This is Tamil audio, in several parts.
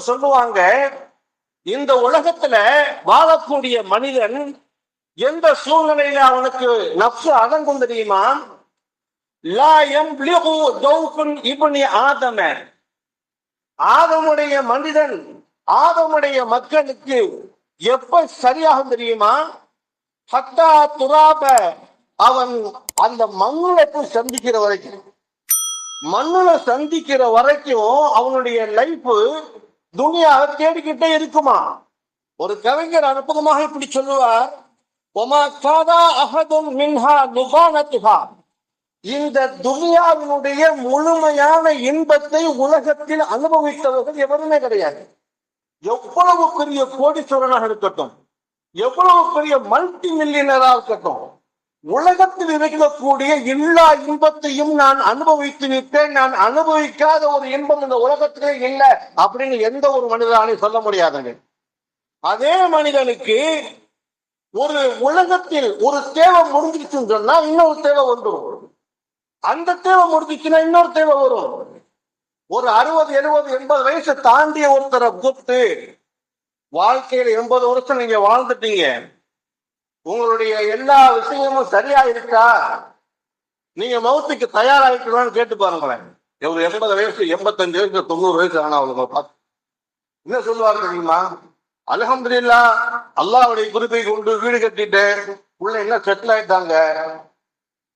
சொல்லுவாங்க இந்த உலகத்துல வாழக்கூடிய மனிதன் எந்த சூழ்நிலையில அவனுக்கு நப்சு அடங்கும் தெரியுமா? லா ஆதம. ஆதமுடைய மனிதன் ஆதமுடைய மக்களுக்கு எப்ப சரியாகும் தெரியுமா? ஹத்தா துராப அவன் அந்த மங்களத்தை சந்திக்கிற வரைக்கும். மண்ணுல சந்திக்கிற வரைக்கும் அவனுடைய லைஃப் துணியாக தேடிக்கிட்டே இருக்குமா? ஒரு கவிஞர் அற்புதமாக இப்படி சொல்லுவார் ஒமா காதா அகதும் மின்ஹா நுபானத்துஹா இந்த துனியாவினுடைய முழுமையான இன்பத்தை உலகத்தில் அனுபவித்தவர்கள் எவருமே கிடையாது. எவ்வளவு பெரிய கோடீஸ்வரனாக இருக்கட்டும் எவ்வளவு பெரிய மல்டி மில்லியனராக இருக்கட்டும் உலகத்தில் இருக்கக்கூடிய எல்லா இன்பத்தையும் நான் அனுபவித்து நிற்பேன். நான் அனுபவிக்காத ஒரு இன்பம் இந்த உலகத்திலே இல்லை அப்படின்னு எந்த ஒரு மனிதனாலையும் சொல்ல முடியாதுங்க. அதே மனிதனுக்கு ஒரு உலகத்தில் ஒரு தேவை முடிஞ்சிச்சுன்னு சொன்னா இன்னொரு தேவை வந்துடும் அந்த தேவை முடிஞ்சிச்சுன்னா இன்னொரு தேவை வரும். ஒரு அறுபது எழுபது எண்பது வயசு தாண்டிய ஒருத்தரை கூப்பிட்டு வாழ்க்கையில எண்பது வருஷம் நீங்க வாழ்ந்துட்டீங்க. உங்களுடைய எல்லா விஷயமும் சரியா இருக்கா நீங்க மௌத்துக்கு தயாராகிக்கணும்னு கேட்டு பாருங்களேன். ஒரு எண்பது வயசு எண்பத்தஞ்சு வயசு தொண்ணூறு வயசு ஆனா அவங்க பார்த்து. என்ன சொல்லுவாரு தெரியுமா? அலமதுல்லா அல்லாவுடைய குறிப்பை கொண்டு வீடு கட்டிட்டேன். பிள்ளை என்ன செட்டில் ஆயிட்டாங்க?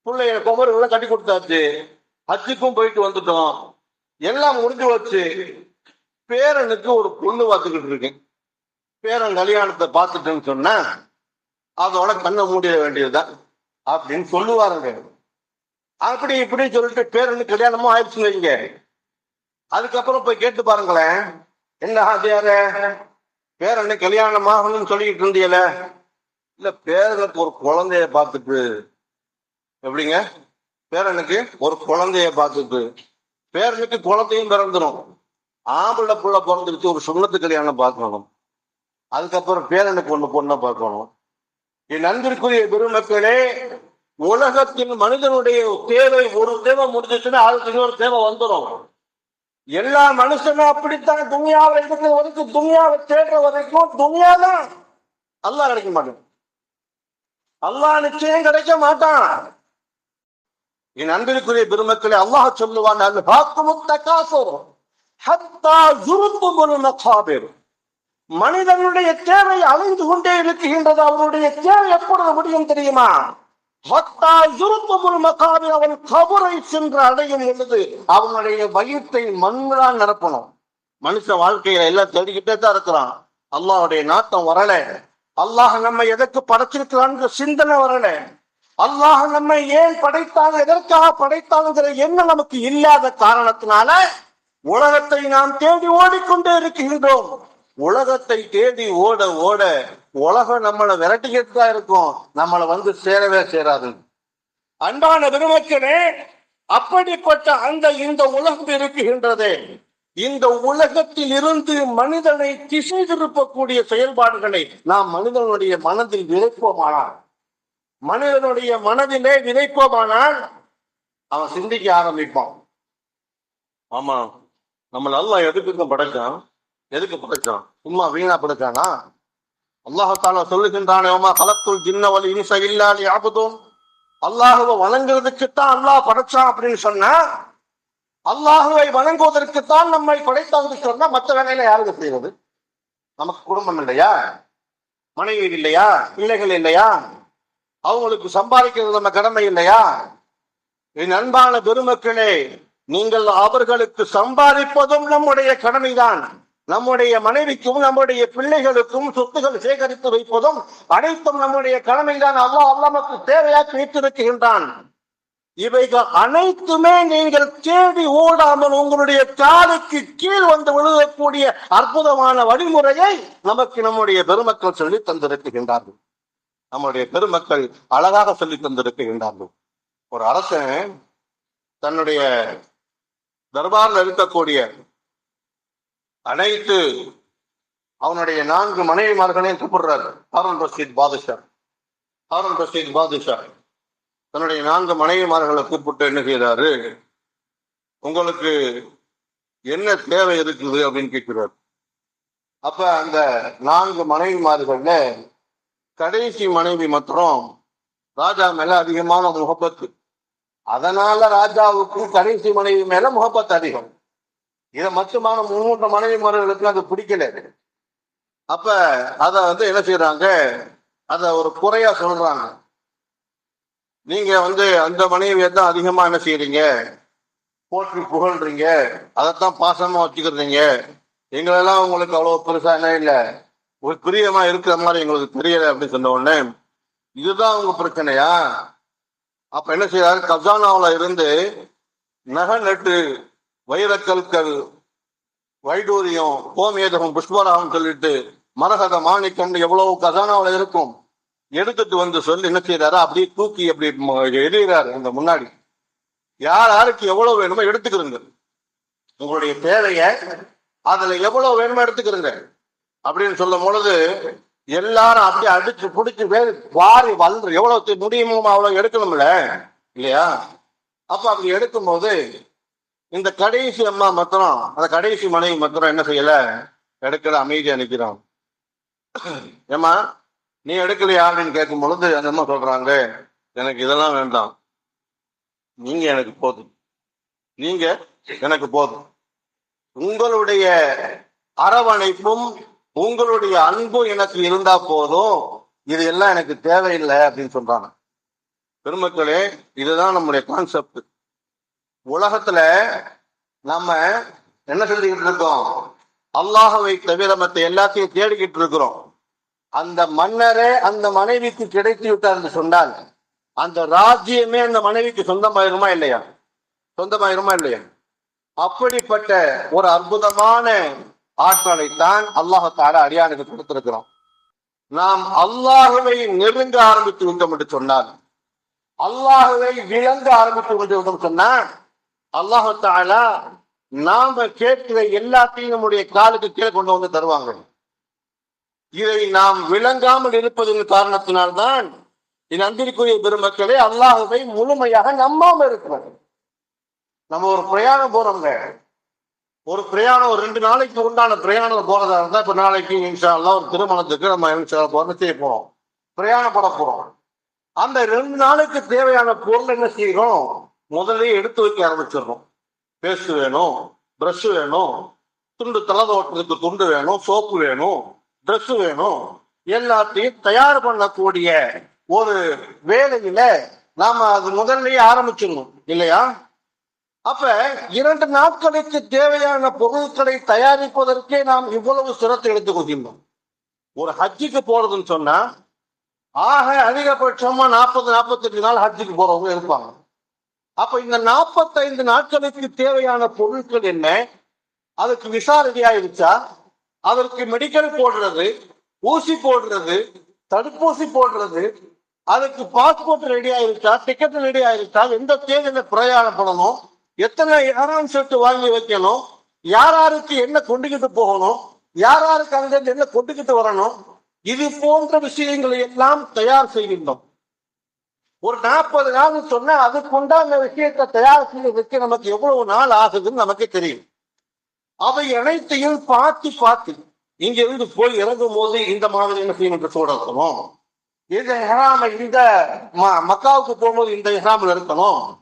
பிள்ளைய குமரிகளை கட்டி கொடுத்தாச்சு. ஹஜ்ஜுக்கும் போயிட்டு வந்துட்டோம். எல்லாம் முடிஞ்சு வச்சு பேரனுக்கு ஒரு பொண்ணு பார்த்துக்கிட்டு இருக்கேன். பேரன் கல்யாணத்தை பார்த்துட்டேன்னு சொன்னேன் அதோட கண்ணை மூடிட வேண்டியதுதான் அப்படின்னு சொல்லுவாருங்க. அப்படி இப்படி சொல்லிட்டு பேருந்து கல்யாணமும் ஆயிடுச்சுன்னு வைங்க. அதுக்கப்புறம் போய் கேட்டு பாருங்களேன். என்ன ஆசையார? பேரனு கல்யாணம் ஆகணும்னு சொல்லிக்கிட்டு இருந்தியல இல்ல பேரனுக்கு ஒரு குழந்தைய பார்த்துட்டு எப்படிங்க? பேரனுக்கு ஒரு குழந்தைய பார்த்துட்டு பேரனுக்கு குழந்தையும் பிறந்துடும் ஆம்பளை புள்ள பிறந்துருச்சு ஒரு சுண்ணத்து கல்யாணம் பார்க்கணும். அதுக்கப்புறம் பேரனுக்கு ஒன்று பொண்ணை பார்க்கணும். என் அன்பிற்குரிய பெருமக்களே உலகத்தின் மனிதனுடைய தேவை ஒரு தேவை முடிஞ்சிச்சுன்னா அதுக்கு இன்னொரு தேவை வந்துடும். எல்லா மனுஷனும் அப்படித்தான் துணியாவை இருக்கிற வரைக்கும் துணியாவை தேடுற வரைக்கும் துணியா தான் அல்லாஹ் கிடைக்க மாட்டான். அல்லாஹ் நிச்சயம் கிடைக்க மாட்டான். என் அன்பிற்குரிய பெருமக்களே அல்லாஹ் சொல்லுவான் அது பாக்குமுத்தகாசோரும் ஹத்தா ஜுருத்துமுல் மகாபிர். மனிதனுடைய தேவை அழிந்து கொண்டே இருக்கின்றது. அவனுடைய தேவை எப்பொழுது முடியும் தெரியுமா? அவன் கபரை சென்று அடையும் பொழுது அவனுடைய வயிற்றை மண்ணுதான் நிரப்பணும். மனுஷ வாழ்க்கையில எல்லாம் தேடிக்கிட்டே தான் இருக்கிறான். அல்லாவுடைய நாட்டம் வரல. அல்லாஹ் நம்ம எதற்கு படைச்சிருக்கிறான்னு சிந்தனை வரல. அல்லாஹ் நம்மை ஏன் படைத்தான் எதற்காக படைத்தாங்கிற எண்ணம் நமக்கு இல்லாத காரணத்தினால உலகத்தை நாம் தேடி ஓடிக்கொண்டே இருக்கின்றோம். உலகத்தை தேடி ஓட ஓட உலகம் நம்மளை விரட்டிக்கிட்டு தான் இருக்கும். நம்மளை வந்து சேரவே சேராது. அன்பான பெருமக்களே அப்படிப்பட்ட அந்த இந்த உலகம் இருக்குகின்றதே இந்த உலகத்தில் இருந்து மனிதனை திசை திருப்பக்கூடிய செயல்பாடுகளை நாம் மனிதனுடைய மனதில் விதைப்போமானால் மனிதனுடைய மனதிலே விதைப்போமானால் அவன் சிந்திக்க ஆரம்பிப்பான். ஆமா. நம்மள அல்லாஹ் எதுக்கு படைச்சான் எதுக்கு படைச்சான் சும்மா வீணா படைச்சானா? அல்லாஹால சொல்லுகின்றானே ஓமா கலத்துல் ஜின்னவல் இன்ச இல்லாலி ஆபதும் அல்லாஹுவை வணங்குறதுக்குத்தான் அல்லாஹ் படைச்சான் அப்படின்னு சொன்னா அல்லாஹுவை வணங்குவதற்குத்தான் நம்மை படைத்தான்னு சொன்னா மற்ற வேலையில யாருக்கு செய்யறது? நமக்கு குடும்பம் இல்லையா? மனைவி இல்லையா? பிள்ளைகள் இல்லையா? அவங்களுக்கு சம்பாதிக்கிறது நம்ம கடமை இல்லையா? என் அன்பான பெருமக்களே நீங்கள் அவர்களுக்கு சம்பாதிப்பதும் நம்முடைய கடமைதான். நம்முடைய மனைவிக்கும் நம்முடைய பிள்ளைகளுக்கும் சொத்துகள் சேகரித்து வைப்பதும் அனைத்தும் நம்முடைய கடமைதான். அல்லாஹ் அல்லாமக்கு தேவையாக வைத்திருக்கின்றான் இவைகள் அனைத்துமே நீங்கள் தேடி ஓடாமல் உங்களுடைய காலுக்கு கீழ் வந்து விழுகக்கூடிய அற்புதமான வழிமுறையை நமக்கு நம்முடைய பெருமக்கள் சொல்லி தந்திருக்கின்றார்கள். நம்முடைய பெருமக்கள் அழகாக சொல்லி தந்திருக்கின்றார்கள். ஒரு அரசன் தன்னுடைய தர்பாரில் இருக்கக்கூடிய அனைத்து அவனுடைய நான்கு மனைவிமார்களையும் கூப்பிடுறாரு ஹாரூன் ரஷீத் பாதுஷா. ஹாரூன் ரஷீத் பாதுஷா தன்னுடைய நான்கு மனைவிமார்களை கூப்பிட்டு என்ன செய்கிறாரு? உங்களுக்கு என்ன தேவை இருக்குது அப்படின்னு கேட்கிறார். அப்ப அந்த நான்கு மனைவிமார்கள்ல கடைசி மனைவி மற்றும் ராஜா மேல அதிகமான முகப்பத்து. அதனால ராஜாவுக்கும் கடைசி மனைவி மேல முகப்பத்து அதிகம். இதை மட்டுமான மூன்று மனைவிமார்களுக்கு அது பிடிக்கல. அப்ப அத வந்து என்ன செய்யறாங்க அத ஒரு குறையா சொல்றாங்க. நீங்க வந்து அந்த மனைவியை தான் அதிகமா என்ன செய்யறீங்க போற்றி புகழ்றீங்க. அதைத்தான் பாசமா வச்சுக்கிறீங்க. எங்களெல்லாம் உங்களுக்கு அவ்வளவு பெருசா என்ன இல்லை. ஒரு பிரியமா இருக்கிற மாதிரி எங்களுக்கு தெரியல அப்படின்னு சொன்ன உடனே இதுதான் உங்க பிரச்சனையா? அப்ப என்ன செய்யறாரு கசானாவில் இருந்து நகை நட்டு வைரக்கல்கள் வைடூரியம் கோமேதகம் புஷ்பராகம் சொல்லிட்டு மரகத மாணிக்கம் எவ்வளவு கசானாவுல இருக்கும். எடுத்துட்டு வந்து சொல்லி என்ன செய்யறாரு அப்படியே தூக்கி அப்படி ம- அந்த முன்னாடி. யார் யாருக்கு எவ்வளவு வேணுமோ எடுத்துக்கிறங்க உங்களுடைய தேவைய அதுல எவ்வளவு வேணுமோ எடுத்துக்கிறங்க அப்படின்னு சொல்லும் பொழுது எல்லாரும் அப்படியே அடிச்சு பிடிச்சி வேறு வாரி வளர்ந்து எவ்வளவு முடியுமோ அவ்வளவு எடுக்கணும்ல இல்லையா? அப்ப அப்படி எடுக்கும்போது இந்த கடைசி அம்மா மாத்திரம் அந்த கடைசி மனைவி மாத்திரம் என்ன செய்யல? எடுக்கல அமைதி நிக்கிறான். ஏமா நீ எடுக்கலையா அப்படின்னு கேட்கும் பொழுது அந்த அம்மா சொல்றாங்க எனக்கு இதெல்லாம் வேண்டாம். நீங்க எனக்கு போதும். நீங்க எனக்கு போதும். உங்களுடைய அரவணைப்பும் உங்களுடைய அன்பும் எனக்கு இருந்தா போதும். இது எல்லாம் எனக்கு தேவையில்லை அப்படின்னு சொல்றாங்க. பெருமக்களே இதுதான் நம்முடைய கான்செப்ட் உலகத்துல நம்ம என்ன செஞ்சுக்கிட்டு இருக்கோம்? அல்லாஹவை தவிர மற்ற எல்லாத்தையும் தேடிக்கிட்டு இருக்கிறோம். அந்த மன்னரே அந்த மனைவிக்கு கிடைத்து விட்டார் என்று சொன்னால் அந்த ராஜ்யமே அந்த மனைவிக்கு சொந்தமாயிருமா இல்லையா? சொந்தமாயிருமா இல்லையா? அப்படிப்பட்ட ஒரு அற்புதமான ஆற்றலைத்தான் அல்லாஹால அடியானுக்கு கொடுத்திருக்கிறோம். நாம் அல்லாஹுவை நெருங்க ஆரம்பித்து விட்டோம் என்று சொன்னால் அல்லாஹுவை இழந்து ஆரம்பித்து விட்டோம் சொன்னால் அல்லாஹாலா நாம கேட்கிற எல்லாத்தையும் நம்முடைய காலுக்கு கீழே கொண்டு வந்து தருவாங்க. இதை நாம் விளங்காமல் இருப்பதன் காரணத்தினால்தான் என் அன்பிற்குரிய பெருமக்களே அல்லாஹுவை முழுமையாக நம்பாம இருக்கிறது நம்ம ஒரு பிரயாணம் போறோங்க. ஒரு பிரயாணம் ஒரு ரெண்டு நாளைக்கு உண்டான பிரயாணம் போறதா இருந்தா இப்ப நாளைக்கு இன்ஷா ஒரு திருமணத்துக்கு நம்ம இன்ஷா அல்லாஹ் செய்ய போறோம். பிரயாணப்பட போறோம். அந்த ரெண்டு நாளுக்கு தேவையான பொருள் என்ன செய்யறோம் முதல்ல எடுத்து வைக்க ஆரம்பிச்சிடுறோம். பேஸ்ட் வேணும் ப்ரஷ் வேணும் துண்டு தலை தோட்டத்துக்கு துண்டு வேணும் சோப்பு வேணும் ட்ரெஸ் வேணும். எல்லாத்தையும் தயார் பண்ணக்கூடிய ஒரு வேலையில நாம அது முதல்லயே ஆரம்பிச்சிடணும். இல்லையா? அப்ப இரண்டு நாட்களுக்கு தேவையான பொருட்களை தயாரிப்பதற்கே நாம் இவ்வளவு சிரத்தை எடுத்துக் கொள்கின்றோம் ஒரு ஹஜ்ஜுக்கு போறதுன்னு சொன்னா ஆக அதிகபட்சமா நாற்பது நாற்பத்தெட்டு நாள் ஹஜ்ஜுக்கு போறவங்க இருப்பாங்க. அப்ப இந்த நாற்பத்தைந்து நாட்களுக்கு தேவையான பொருட்கள் என்ன? அதுக்கு விசா ரெடி ஆயிடுச்சா? அதற்கு மெடிக்கல் போடுறது ஊசி போடுறது தடுப்பூசி போடுறது அதுக்கு பாஸ்போர்ட் ரெடி ஆயிருச்சா? டிக்கெட் ரெடி ஆயிருச்சா? எந்த தேதியில பிரயாணம் பண்ணணும் எத்தனை யாராம் செட்டு வாங்கி வைக்கணும்? யார் யாருக்கு என்ன கொண்டுகிட்டு போகணும்? யார் யாருக்கு அங்கிருந்து என்ன கொண்டுகிட்டு வரணும்? இது போன்ற விஷயங்களை எல்லாம் தயார் செய்கின்றோம். ஒரு நாற்பது நாள் சொன்னா அதுக்குண்டான விஷயத்த விஷயத்தை தயார் செய்யறதுக்கு நமக்கு எவ்வளவு நாள் ஆகுதுன்னு நமக்கு தெரியும். அவை அனைத்தையும் பார்த்து பார்த்து இங்க இருந்து போய் இறங்கும் போது இந்த மாதிரி என்ன செய்யும் என்று சொல்லணும் இந்த ஹெராம இந்த ம- மக்காவுக்கு போகும்போது இந்த ஹெராமில் இருக்கணும்.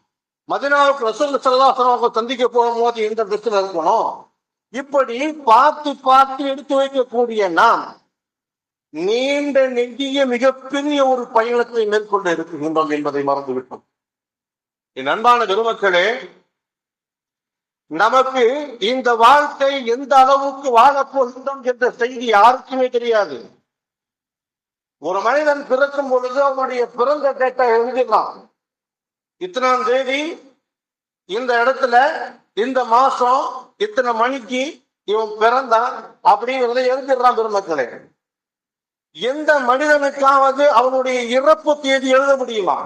மதினாவுக்கு ரசூல் சல்லாசனம் சந்திக்க போகும்போது இந்த ட்ரெஸ்ல இருக்கணும். இப்படி பார்த்து பார்த்து எடுத்து வைக்கக்கூடிய நாம் நீண்ட நெஞ்சிய மிகப்பெரிய ஒரு பயணத்தை மேற்கொண்டு இருக்கின்றோம் என்பதை மறந்துவிட்டோம். என் அன்பான பெருமக்களே நமக்கு இந்த வாழ்க்கை எந்த அளவுக்கு வாழப்போகின்றோம் என்ற செய்தி யாருக்குமே தெரியாது. ஒரு மனிதன் பிறக்கும் பொழுது அவனுடைய பிறந்த டேட்டா எழுதிடலாம். இத்தனாம் தேதி இந்த இடத்துல இந்த மாசம் இத்தனை மணிக்கு இவன் பிறந்தான் அப்படிங்கிறத எழுதிடுறான் பெருமக்களே. எந்த மனிதனுக்காவது அவனுடைய இறப்பு தேதி எழுத முடியுமா?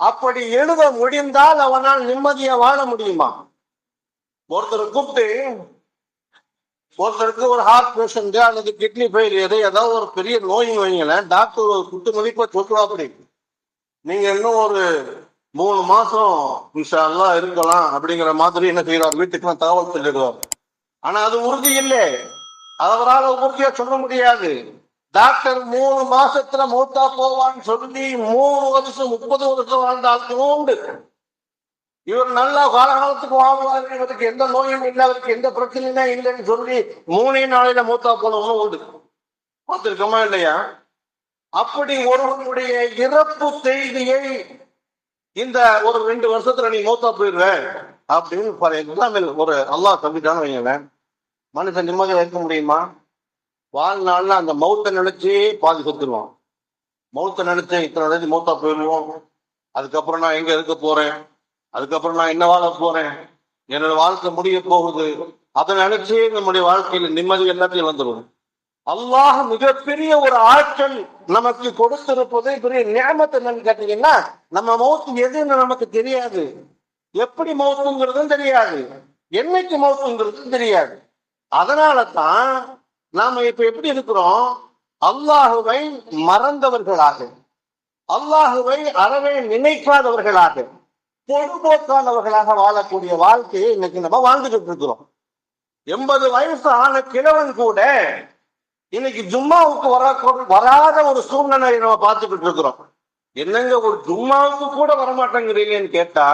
அப்படி எழுத முடிந்தால் அவனால் நிம்மதியா வாழ முடியுமா? ஒருத்தரை கூப்பிட்டு ஒருத்தருக்கு ஒரு ஹார்ட் பேஷண்ட் அல்லது கிட்னி ஃபெயிலியர் ஏதாவது ஒரு பெரிய நோய் வைங்களேன் டாக்டர் ஒரு குத்து மதிப்பா சொல்லுவா அப்படி நீங்க இன்னும் ஒரு மூணு மாசம் இன்ஷா இருக்கலாம் அப்படிங்கிற மாதிரி என்ன செய்யறார் வீட்டுக்கு தகவல் சொல்லிடுவார் ஆனா அது உறுதி இல்லை. அவரால் உறுதியா சொல்ல முடியாது. டாக்டர் மூணு மாசத்துல மூத்தா போவான்னு சொல்லி மூணு வருஷம் முப்பது வருஷம் வாழ்ந்தாலும் உண்டு. இவர் நல்லா காலகாலத்துக்கு வாழ்வார். இவருக்கு எந்த நோயும் இல்லை. அவருக்கு எந்த பிரச்சனையுமே இல்லைன்னு சொல்லி மூணே நாளையில மூத்தா போனவனும் உண்டு. பார்த்துருக்கோமா இல்லையா? அப்படி ஒருவனுடைய இறப்பு செய்தியை இந்த ஒரு ரெண்டு வருஷத்துல நீ மூத்தா போயிடுவேன் அப்படின்னு ஃபார் எக்ஸாம்பிள் ஒரு அல்லாஹ் தம்பிட்டான்னு வைங்களேன் மனுஷன் நிம்மதியா இருக்க முடியுமா? வாழ்நாள்ல அந்த மௌத்தை நினைச்சே பாதி சொத்துருவான். மௌத்தை நினைச்சு இத்தனை நினைச்சு மௌத்தா போயிடுவோம். அதுக்கப்புறம் நான் எங்க இருக்க போறேன்? அதுக்கப்புறம் நான் என்ன வாழ போறேன்? என்னோட வாழ்க்கை முடிய போகுது. அதை நினைச்சே நம்முடைய வாழ்க்கையில நிம்மதி எல்லாத்தையும் இழந்துருவோம். அல்லாஹ் மிகப்பெரிய ஒரு ஆற்றல் நமக்கு கொடுத்திருப்பது பெரிய நியமத்தை என்னன்னு கேட்டீங்கன்னா நம்ம மௌத்து எதுன்னு நமக்கு தெரியாது. எப்படி மௌத்துங்கிறதும் தெரியாது. என்னைக்கு மௌத்துங்கிறதும் தெரியாது. அதனால தான் நாம இப்ப எப்படி இருக்கிறோம்? அல்லாஹுவை மறந்தவர்களாக. அல்லாஹுவை அறவே நினைக்காதவர்களாக. பொதுபோக்கானவர்களாக வாழக்கூடிய வாழ்க்கையை இன்னைக்கு நம்ம வாழ்ந்துகிட்டு இருக்கிறோம். எண்பது வயசு ஆன கிழவன் கூட இன்னைக்கு ஜும்மாவுக்கு வர வராத ஒரு சூழ்நிலையை நம்ம பார்த்துக்கிட்டு இருக்கிறோம். என்னங்க ஒரு ஜும்மாவுக்கு கூட வரமாட்டேங்கிறீங்கன்னு கேட்டா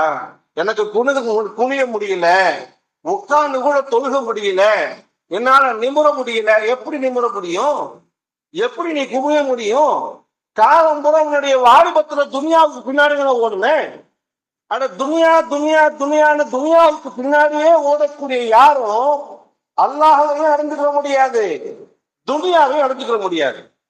எனக்கு குனிது குனிய முடியல உட்கார்ந்து கூட தொழுக முடியல என்னால நிமிர முடியல. எப்படி நிமிர முடியும்? எப்படி நீ குமிய முடியும்? காலம் கூட உன்னுடைய வாலிபத்துல துனியாவுக்கு பின்னாடி நான் ஓடுனேன் அட துனியா துனியா துனியான்னு துனியாவுக்கு பின்னாடியே ஓடக்கூடிய யாரும் அல்லாஹையும் அடைஞ்சுக்க முடியாது. துனியாவையும் அடைஞ்சுக்க முடியாது.